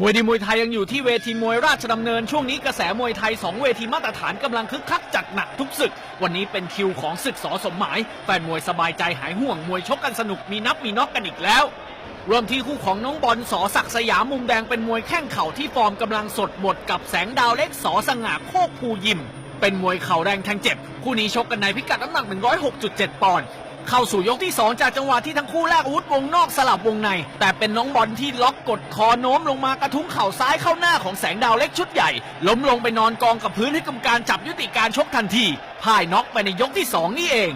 มวยดีมวยไทยยังอยู่ที่เวทีมวยราชดำเนินช่วงนี้กระแสมวยไทย 2 เวทีมาตรฐานกำลังคึกคักจัดหนักทุกศึก วันนี้เป็นคิวของศึกสอสมหมาย แฟนมวยสบายใจหายห่วงมวยชกกันสนุกมีนับมีน็อกกันอีกแล้ว รวมที่คู่ของน้องบอลสอศักสยามมุมแดงเป็นมวยแข้งเข่าที่ฟอร์มกำลังสดหมดกับแสงดาวเล็กสอสง่าโคกภูยิม เป็นมวยเข่าแรงแทงเจ็บ คู่นี้ชกกันในพิกัดน้ำหนัก 106.7 ปอนด์ เข้าสู่ยกที่ 2 จากจังหวะที่ทั้งคู่แลกอาวุธวงนอกสลับวงใน แต่เป็นน้องบอลที่ล็อกกดคอโน้มลงมากระทุ้งเข่าซ้ายเข้าหน้าของแสงดาวเล็กชุดใหญ่ ล้มลงไปนอนกองกับพื้นให้กรรมการจับยุติการชกทันทีพ่ายน็อกไปในยกที่ 2 นี่เอง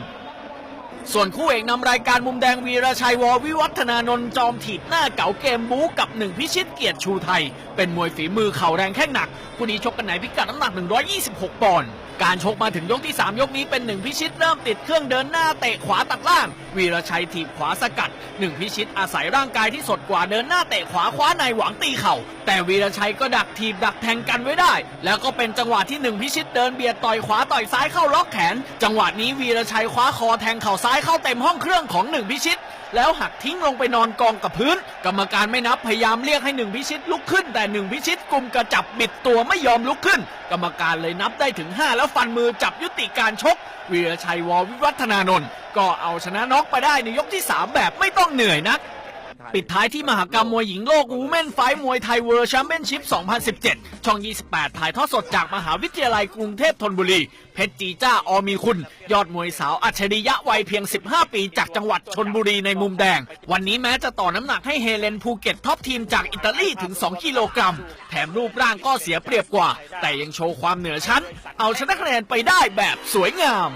ส่วนคู่เอกนำรายการมุมแดงวีระชัยววิวัฒนานนท์จอมถีบหน้าเก๋าเกมบู๊กับหนึ่งพิชิตเกียรติชูไทย เป็นมวยฝีมือเข่าแรงแข้งหนักคู่นี้ชกกันในพิกัดน้ำหนัก 126 ปอนด์การชกมาถึงยกที่ 3 ยกนี้เป็นหนึ่งพิชิตเริ่มติดเครื่องเดินหน้าเตะขวาตัดล่าง วีระชัยถีบขวาสกัดหนึ่งพิชิตอาศัยร่างกายที่สดกว่าเดินหน้าเตะขวาคว้าในหวังตีเข่า แต่วีระชัยก็ดักถีบดักแทงกันไว้ได้ แล้วก็เป็นจังหวะที่หนึ่งพิชิตเดินเบียดต่อยขวาต่อยซ้ายเข้าล็อกแขน จังหวะนี้วีรชัยคว้าคอแทงเข่าซ้ายเข้าเต็มห้องเครื่องของหนึ่งพิชิต แล้วหักทิ้งลงไปนอนกองกับพื้น กรรมการไม่นับพยายามเรียกให้หนึ่งพิชิตลุกขึ้น แต่หนึ่งพิชิตกลุ่มกระจับบิดตัวไม่ยอมลุกขึ้น กรรมการเลยนับได้ถึง 5 แล้วฟันมือจับยุติการชกวีรชัยววิวัฒนานนท์ก็เอาชนะน็อกไปได้ในยกที่ 3 แบบไม่ต้องเหนื่อยนัก ปิดท้ายที่มหกรรมมวยหญิงโลกวูแมนไฟมวยไทยเวิร์แชมเปี้ยนชิพ 2017 ช่อง 28 ถ่ายทอดสดจากมหาวิทยาลัยกรุงเทพธนบุรี เพชรจีจ้าอมีคุณ ยอดมวยสาวอัจฉริยะวัยเพียง 15 ปีจากจังหวัดชนบุรีในมุมแดง วันนี้แม้จะต่อน้ำหนักให้เฮเลนภูเก็ตท็อปทีมจากอิตาลีถึง 2 กิโลกรัม แถมรูปร่างก็เสียเปรียบกว่า แต่ยังโชว์ความเหนือชั้น เอาชนะคะแนนไปได้แบบสวยงาม